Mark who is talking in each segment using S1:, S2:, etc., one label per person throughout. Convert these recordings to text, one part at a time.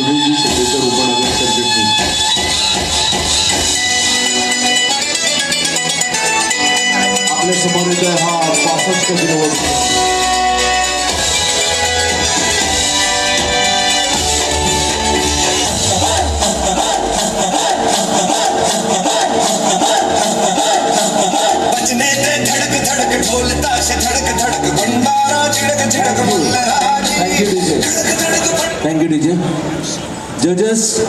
S1: सुनीलजी शेतेकर उपनगर सरचिटणीस
S2: आपल्यासमोर येतोय हा पासष्ट
S3: ते धड़क धड़क भंडारा झिड़क झिड़क
S2: डीजे
S3: धड़क धड़क
S2: थँक्यू डीजे जजेस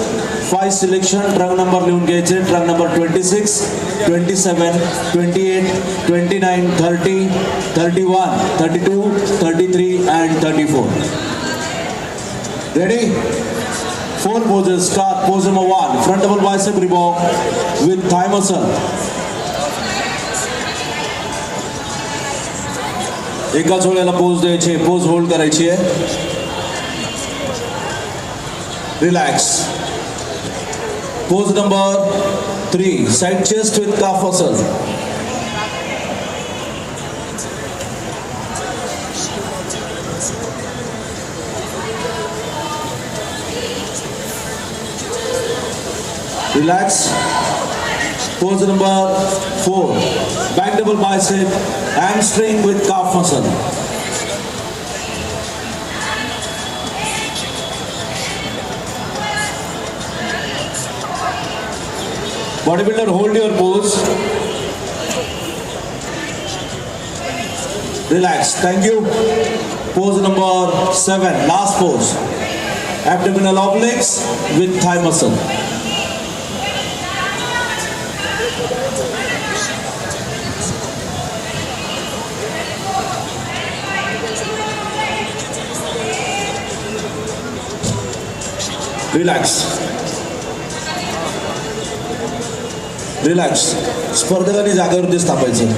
S2: फाय सिलेक्शन ट्रक नंबर लिहून घ्यायचे truck number twenty six twenty seven twenty eight twenty nine thirty thirty one thirty two thirty three and thirty four ready for poses start pose number one, front double bicep revolve with thigh muscle. एकाच pose द्यायचे pose hold करायची. आहे relax. Pose number 3. Side chest with calf muscle. Relax. Pose number 4. Back double bicep, hamstring with calf muscle. Bodybuilder, hold your pose. Relax. Thank you. Pose number seven. Last pose. Abdominal obliques with thigh muscle. Relax. Relax स्पर्धकांनी जागेवरतीच थांबायचं.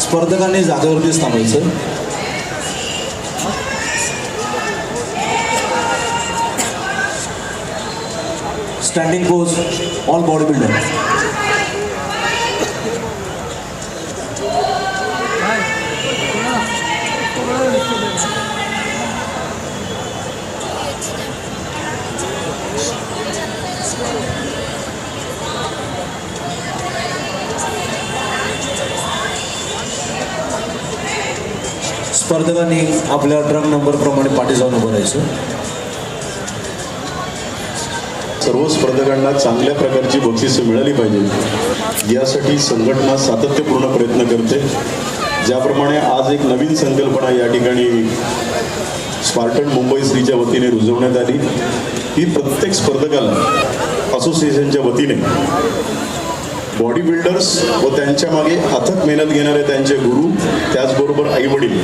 S2: स्पर्धकांनी जागेवरतीच थांबायचं. Standing pose all body builder स्पर्धकांनी आपल्या truck number प्रमाणे पाठी जाऊन उभं राहायचं.
S1: सर्व स्पर्धकांना चांगल्या प्रकारची बक्षिसं मिळाली पाहिजे. यासाठी संघटना सातत्यपूर्ण प्रयत्न करते. ज्याप्रमाणे आज एक नवीन संकल्पना या ठिकाणी स्पार्टन मुंबई स्त्रीच्या वतीने रुजवण्यात आली. ही प्रत्येक स्पर्धकाला असोसिएशनच्या वतीने बॉडी बिल्डर्स व त्यांच्या मागे अथक मेहनत घेणारे त्यांचे गुरु त्याचबरोबर आई वडील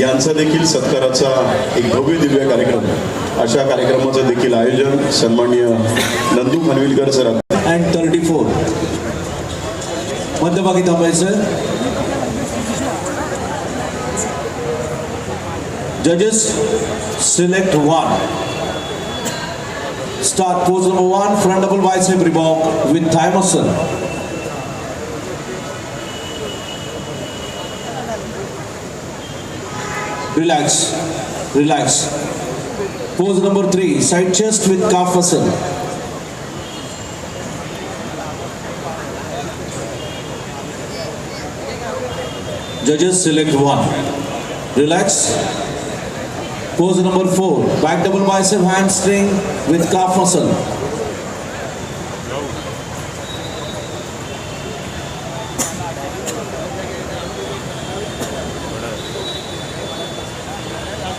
S1: यांचा देखील सत्काराचा एक भव्य दिव्य कार्यक्रम अशा कार्यक्रमाचं देखील आयोजन सन्माननीय Nandu Khanvilkar sir
S2: and thirty four मध्यभागी थांबायचं जजेस select one start pose number one front double bicep Reebok with thigh muscle relax relax pose number three side chest with calf muscle Judges select one. Relax. Pose number four. Back double bicep hamstring with calf muscle.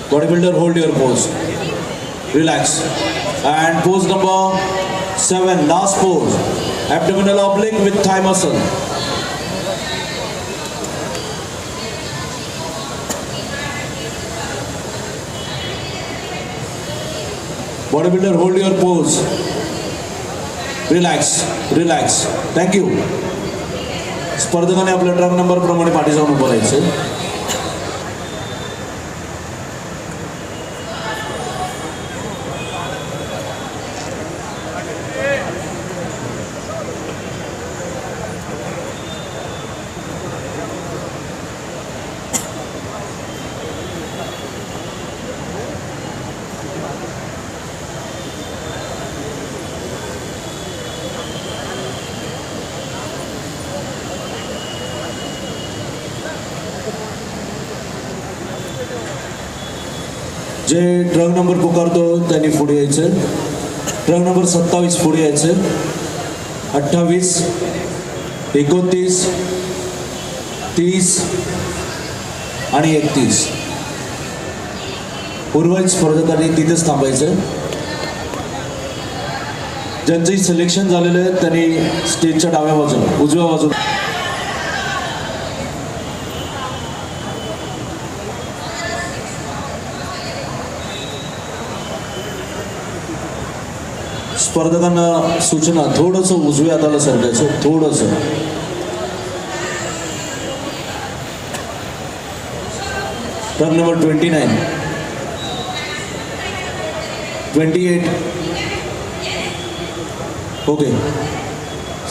S2: Bodybuilder, hold your pose. Relax. And pose number seven, last pose. Abdominal oblique with thigh muscle. Bodybuilder, hold your pose. Relax, relax. Thank you. स्पर्धकाने आपल्या truck number प्रमाणे पाठी जाऊन उभं राहायचं जे truck number पुकारतो त्यांनी पुढे यायचं. ट्रक नंबर सत्तावीस पुढे यायचं. अठ्ठावीस एकोणतीस तीस आणि एकतीस. उर्वरित स्पर्धकांनी तिथेच थांबायचं. ज्यांचंही सिलेक्शन झालेलं आहे त्यांनी स्टेजच्या डाव्या बाजूला उजव्या बाजूला. स्पर्धकांना सूचना थोडंसं उजव्या हाताला सरकायचं थोडंसं. Turn number twenty nine twenty eight okay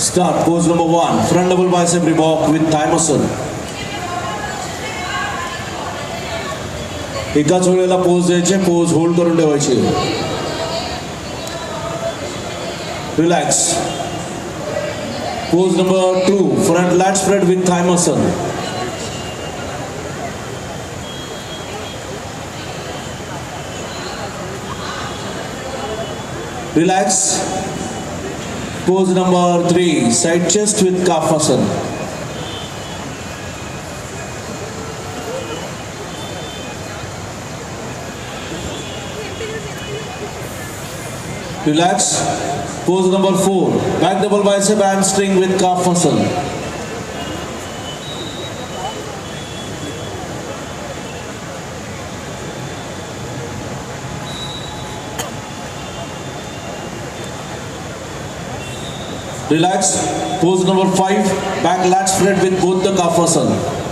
S2: start pose number one front double bicep Reebok with thigh muscle एकाच वेळेला पोज द्यायचे पोज होल्ड करून ठेवायचे. relax. Pose number two, front lat spread with thigh muscle. Relax. Pose number three, side chest with calf muscle. Relax. Pose number four, back double bicep hamstring with calf muscle. Relax. Pose number five, back lat spread with both the calf muscle.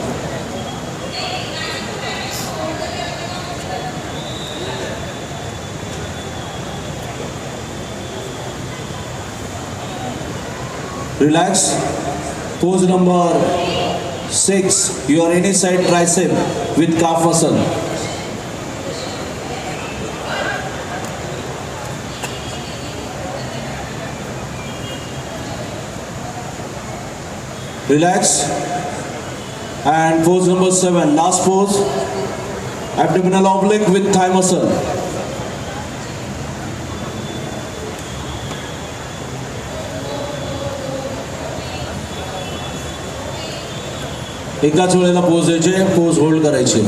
S2: Relax. Pose number six, your any side tricep with calf muscle. Relax. And pose number seven, last pose. Abdominal oblique with thigh muscle. एकाच वेळेला pose द्यायचे pose hold करायचे.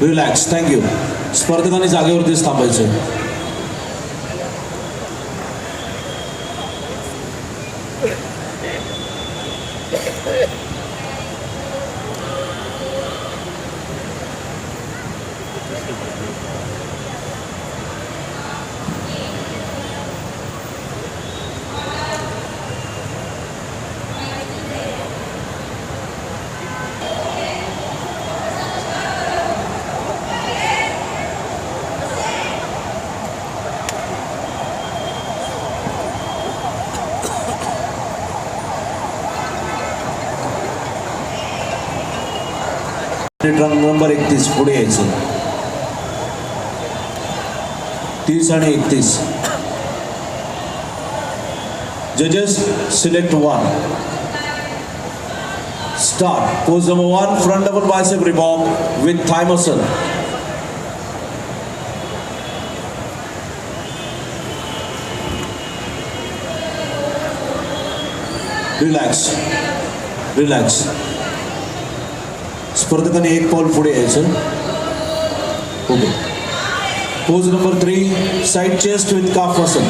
S2: Relax thank you स्पर्धकांनी जागेवरतीच थांबायचे. Truck number एकतीस पुढे यायचं. तीस आणि एकतीस. जजेस select one start pose number one front double bicep Reebok with thigh muscle relax relax स्पर्धकाने एक पाऊल पुढे यायचं. Okay. Pose number three side chest with calf muscle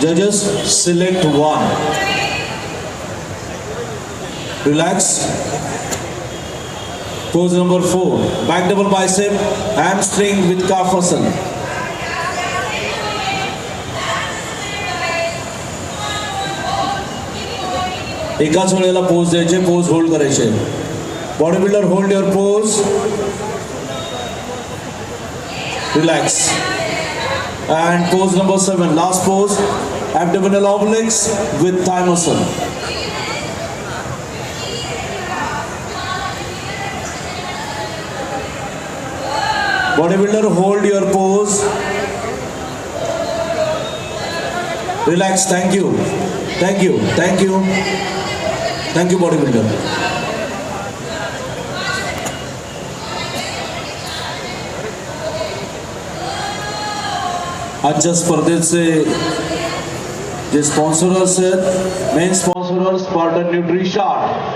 S2: जजेस select one relax pose number four back double bicep hamstring with calf muscle एकाच वेळेला pose द्यायचे pose hold करायचे body builder hold your pose relax and pose number seven last pose abdominal obliques with thigh muscle bodybuilder hold your pose relax thank you thank you thank you you body builder आजच्या स्पर्धेचे जे sponsors आहेत main sponsors partner न्यूट्रिशॉट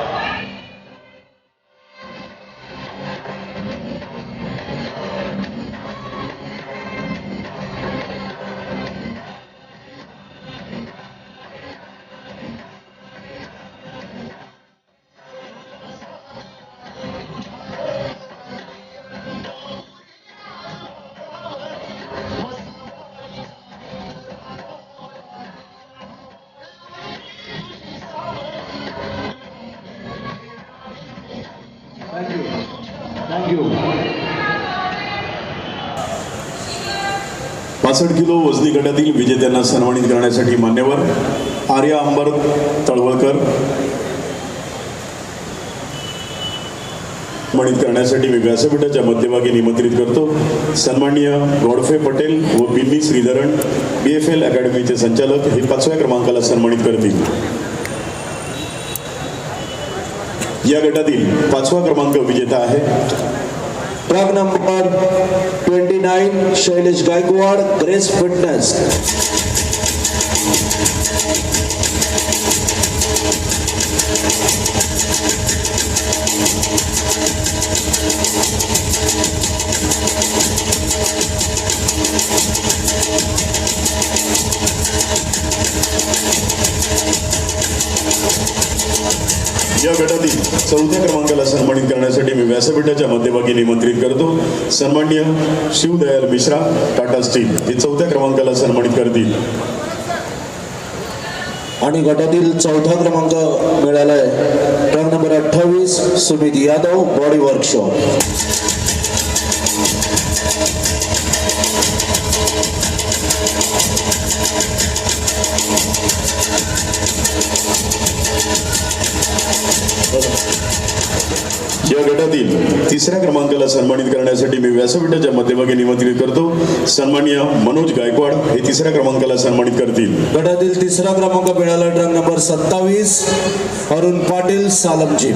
S1: पासष्ट kilo वजनी गटातील विजेत्यांना सन्मानित करण्यासाठी मान्यवर आर्या अंबर तळवळकर सन्मानित करण्यासाठी मी व्यासपीठाच्या मध्यभागी निमंत्रित करतो. सन्माननीय गॉडफे पटेल व Binny Sreedharan B F L अकॅडमीचे संचालक हे पाचव्या क्रमांकाला सन्मानित करतील. या गटातील पाचवा क्रमांक विजेता आहे.
S2: Truck number twenty nine Shailesh Gaikwad grace fitness
S1: या गटातील चौथ्या क्रमांकाला सन्मानित करण्यासाठी मी व्यासपीठाच्या मध्यभागी निमंत्रित करतो. सन्माननीय शिवदयाल मिश्रा टाटा स्टील हे चौथ्या क्रमांकाला सन्मानित करतील.
S2: आणि गटातील चौथा क्रमांक मिळाला आहे ट्रक नंबर अठ्ठावीस सुमित यादव बॉडी वर्कशॉप.
S1: गटातील तिसऱ्या क्रमांकाला सन्मानित करण्यासाठी मी व्यासपीठाच्या मध्यभागी निमंत्रित करतो. सन्मान्य मनोज गायकवाड हे तिसऱ्या क्रमांकाला सन्मानित करतील.
S2: गटातील तिसरा क्रमांक मिळाला ट्रक नंबर सत्तावीस अरुण पाटील सालमजी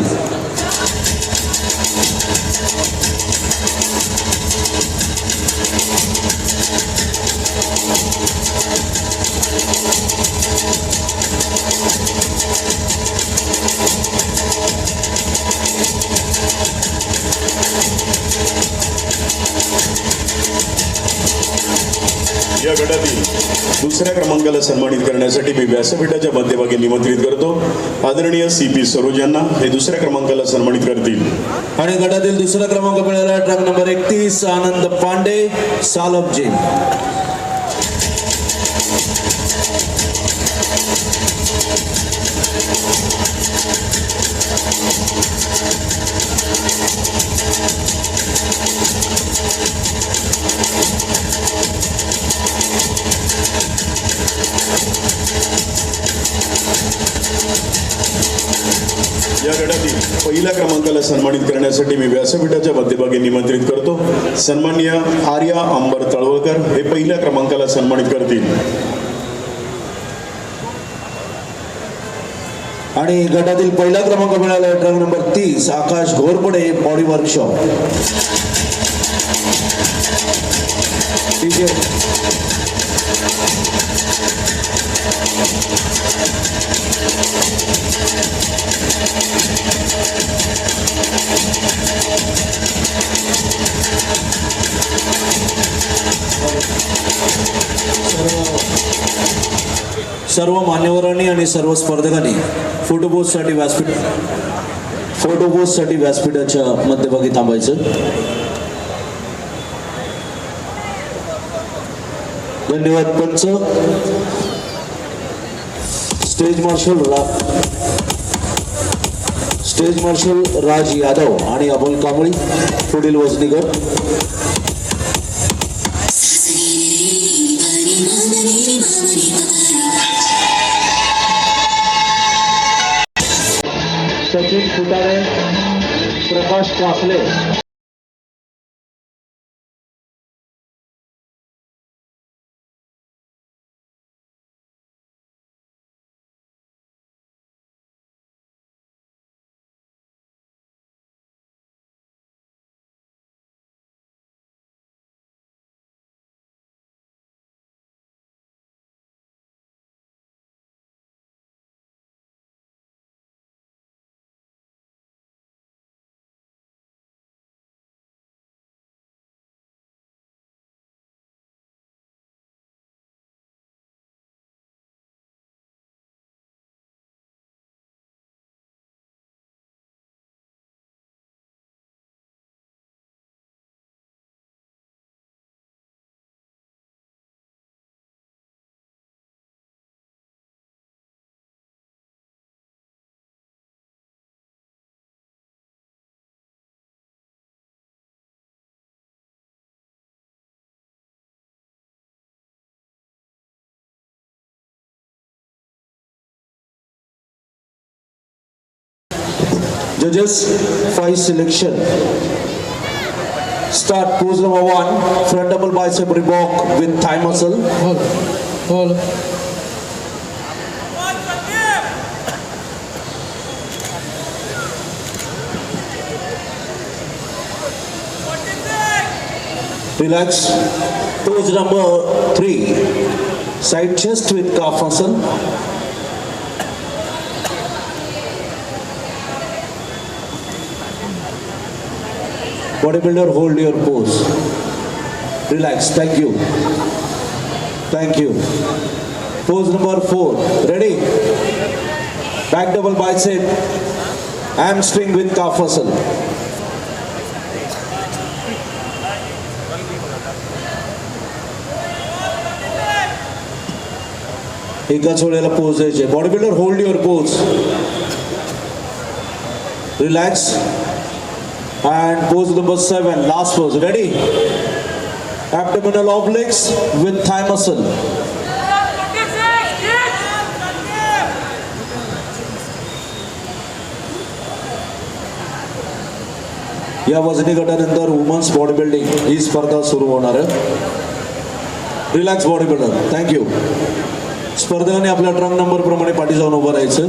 S1: या गटातील दुसऱ्या क्रमांकाला सन्मानित करण्यासाठी मी व्यासपीठाच्या मध्यभागी निमंत्रित करतो. आदरणीय सी पी सरोज यांना हे दुसऱ्या क्रमांकाला सन्मानित करतील.
S2: आणि गटातील दुसरा क्रमांक मिळाला ट्रक नंबर एकतीस आनंद पांडे सालमजी
S1: या गटातील पहिल्या क्रमांकाला सन्मानित करण्यासाठी मी व्यासपीठाच्या मध्यभागी निमंत्रित करतो. सन्मान्य आर्या अंबर तळवळकर हे पहिल्या क्रमांकाला सन्मानित करतील.
S2: आणि गटातील पहिला क्रमांक मिळाला ट्रक नंबर तीस आकाश घोरपडे बॉडी वर्कशॉप. सर्व मान्यवरांनी आणि सर्व स्पर्धकांनी फोटोपोजसाठी व्यासपीठ फोटोपोजसाठी व्यासपीठाच्या मध्यभागी थांबायचं. धन्यवाद पंच. स्टेज मार्शल रा स्टेज मार्शल राज यादव आणि अमोल कांबळी पुढील वजनीकर सचिन फुटारे प्रकाश कासले Judges, five selection. Start pose number one, front double bicep reebok with thigh muscle.
S4: Hold. Hold.
S2: Relax. Pose number three, side chest with calf muscle. Bodybuilder, hold your pose. Relax. Thank you. Thank you. Pose number four. Ready? Back double bicep. Hamstring with calf muscle. एकाच वेळेला pose द्यायचे body builder hold your pose relax and pose number seven. Last pose. Ready Abdominal obliques with thigh muscle. या वजनी गटानंतर women's body building ही स्पर्धा सुरू होणार आहे relax body builder thank you स्पर्धकांनी आपल्या ट्रंक नंबरप्रमाणे पाठी जाऊन उभं राहायचं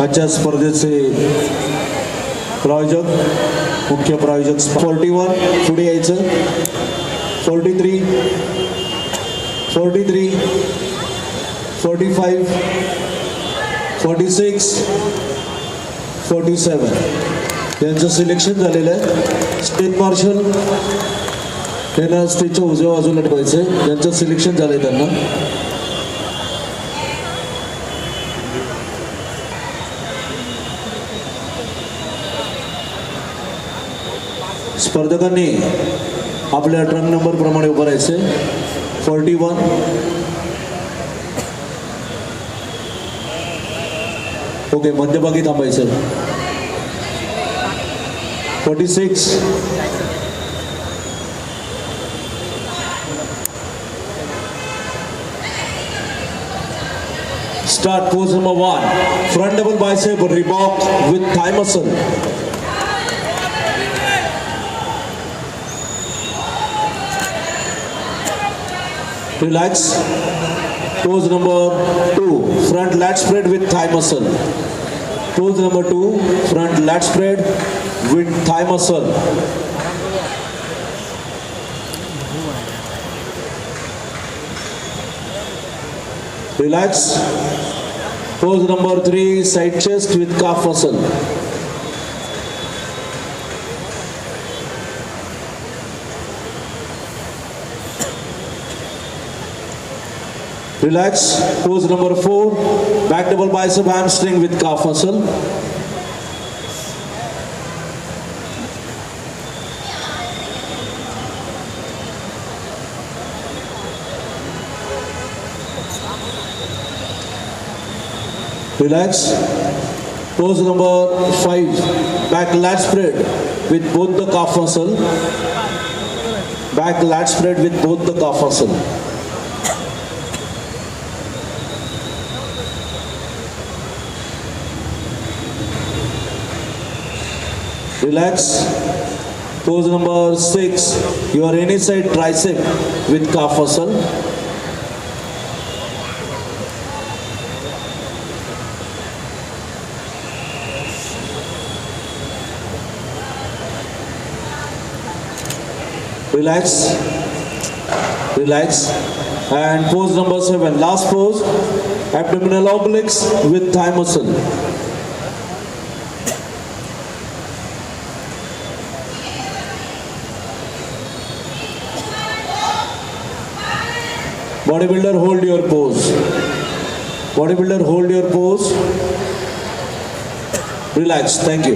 S2: आजच्या स्पर्धेचे प्रायोजक मुख्य प्रायोजक फोर्टी वन पुढे यायचं. Forty three forty three forty five forty six forty seven यांचं सिलेक्शन झालेलं आहे. स्टेट मार्शल त्यांना स्टेजच्या उजव्या बाजूला ठेवायचं आहे. सिलेक्शन झालं आहे त्यांना. स्पर्धकांनी आपल्या ट्रंक नंबर प्रमाणे उभं राहायचं फोर्टी वन ओके मध्यभागी थांबायचं forty six Start pose number one. Front double bicep Reebok with thigh muscle. Relax. Pose number two, front lat spread with thigh muscle. Pose number two, front lat spread with thigh muscle. Relax. Pose number three, side chest with calf muscle. Relax. Pose number four. Back double bicep hamstring with calf muscle. Relax. Pose number five. Back lat spread with both the calf muscle. Back lat spread with both the calf muscle. Relax. Pose number six. Your any side tricep with calf muscle. Relax. Relax. And pose number seven. Last pose. Abdominal obliques with thigh muscle. Bodybuilder, hold your pose. Builder hold your pose. Relax thank you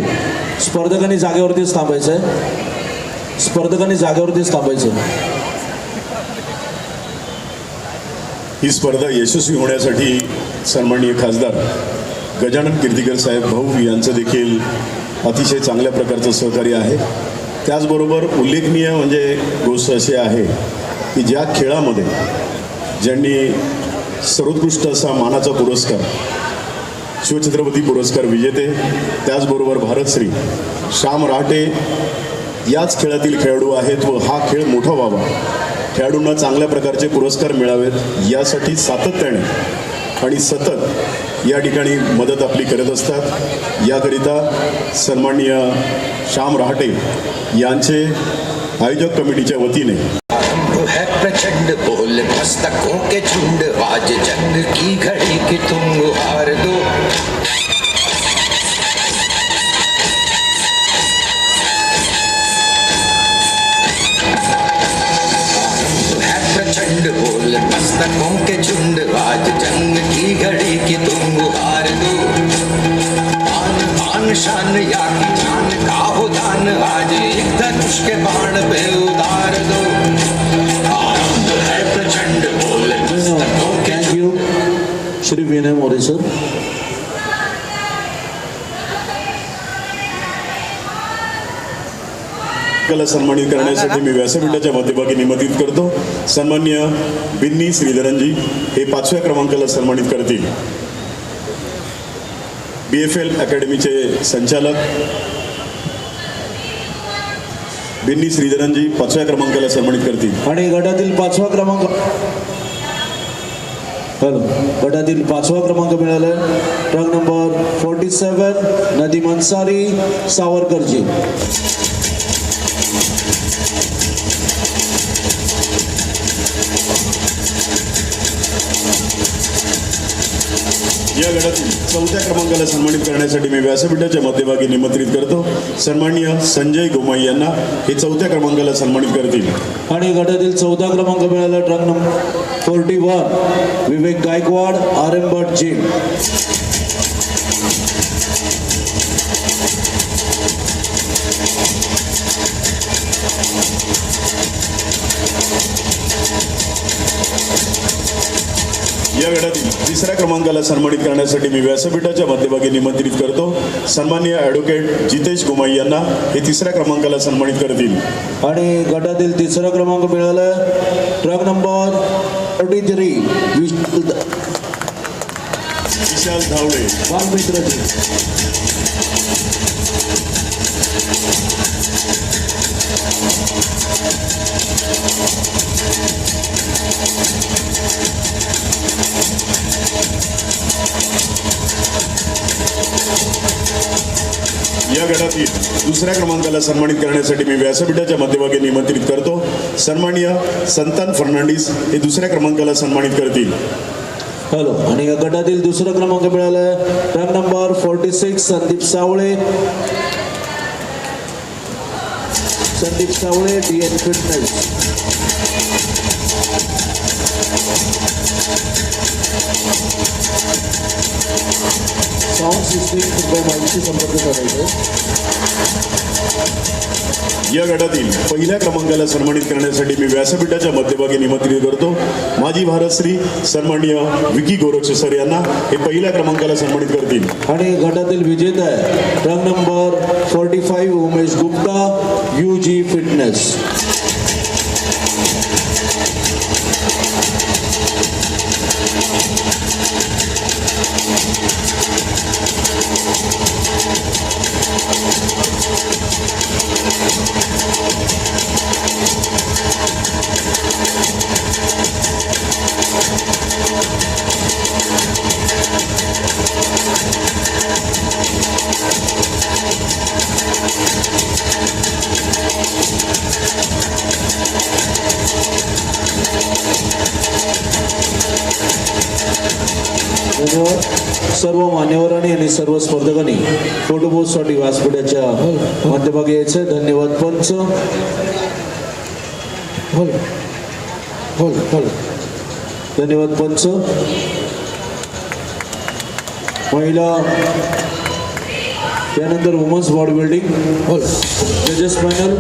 S2: स्पर्धकांनी जागेवरतीच थांबायचं आहे स्पर्धकांनी जागेवरतीच थांबायचं आहे
S1: ही स्पर्धा यशस्वी होण्यासाठी सन्माननीय खासदार गजानन कीर्तिकर साहेब भाऊ यांचं देखील अतिशय चांगल्या प्रकारचं सहकार्य आहे त्याचबरोबर उल्लेखनीय म्हणजे गोष्ट अशी आहे की ज्या खेळामध्ये ज्यांनी सर्वोत्कृष्ट असा मानाचा पुरस्कार शिवछत्रपती पुरस्कार विजेते त्याचबरोबर भारतश्री श्याम राहटे याच खेळातील खेळाडू आहेत व हा खेळ मोठा व्हावा. खेळाडूंना चांगल्या प्रकारचे पुरस्कार मिळावेत यासाठी सातत्याने आणि सतत या ठिकाणी मदत आपली करत असतात. याकरिता सन्माननीय श्याम रहाटे यांचे आयोजक कमिटीच्या वतीने
S4: प्रचंड बोल मस्तकों के झुंड आज जंग की घड़ी की तुम हार दो।
S1: सन्मानित करण्यासाठी मी व्यासपीठाच्या मध्यभागी निमंत्रित करतो. सन्मान्य बिन्नी श्रीधरनजी हे पाचव्या क्रमांकाला सन्मानित करतील. बी एफ एल अकॅडमीचे संचालक. बिन्नी श्रीधरनजी पाचव्या क्रमांकाला सन्मानित करतील.
S2: आणि गटातील पाचवा क्रमांक हॅलो. गटातील पाचवा क्रमांक मिळाला. Truck number forty seven Nadeem Ansari Savarkarji.
S1: या गटातील चौथ्या क्रमांकाला सन्मानित करण्यासाठी मी व्यासपीठाच्या मध्यभागी निमंत्रित करतो. सन्माननीय संजय गोमाई यांना हे चौथ्या क्रमांकाला सन्मानित करतील.
S2: आणि गटातील चौदा क्रमांक मिळाला truck number forty one Vivek Gaikwad R M Bhat gym
S1: या गटातील तिसऱ्या क्रमांकाला सन्मानित करण्यासाठी मी व्यासपीठाच्या मध्यभागी निमंत्रित करतो. सन्माननीय ॲडव्होकेट जितेश गोमाई यांना हे तिसऱ्या क्रमांकाला सन्मानित करतील.
S2: आणि गटातील तिसरा क्रमांक मिळाला. Truck number forty three
S1: Vishal Dhawade.
S2: Balmitraji
S1: या गटातील दुसऱ्या क्रमांकाला सन्मानित करण्यासाठी मी व्यासपीठाच्या मध्यभागी निमंत्रित करतो. सन्मानीय संतान फर्नांडिस हे दुसऱ्या क्रमांकाला सन्मानित करतील.
S2: हॅलो आणि या गटातील दुसरा क्रमांक मिळाला truck number forty six Sandeep Sawale. Sandeep Sawale D N fitness sound system कृपया माहिती संपर्क करायचं
S1: या गटातील पहिल्या क्रमांकाला सन्मानित करण्यासाठी मी व्यासपीठाच्या मध्यभागी निमंत्रित करतो. माजी भारतश्री सन्माननीय विकी गोरक्ष सर यांना हे पहिल्या क्रमांकाला सन्मानित करतील.
S2: आणि गटातील विजेता आहे. Truck number forty five Umesh Gupta U G fitness सर्व मान्यवरांनी आणि सर्व स्पर्धकांनी फोटोबोटसाठी व्यासपीठाच्या मध्यभागी यायचं. धन्यवाद पंच. धन्यवाद पंच. महिला त्यानंतर वुमन्स बॉडी बिल्डिंग जजेस पॅनल.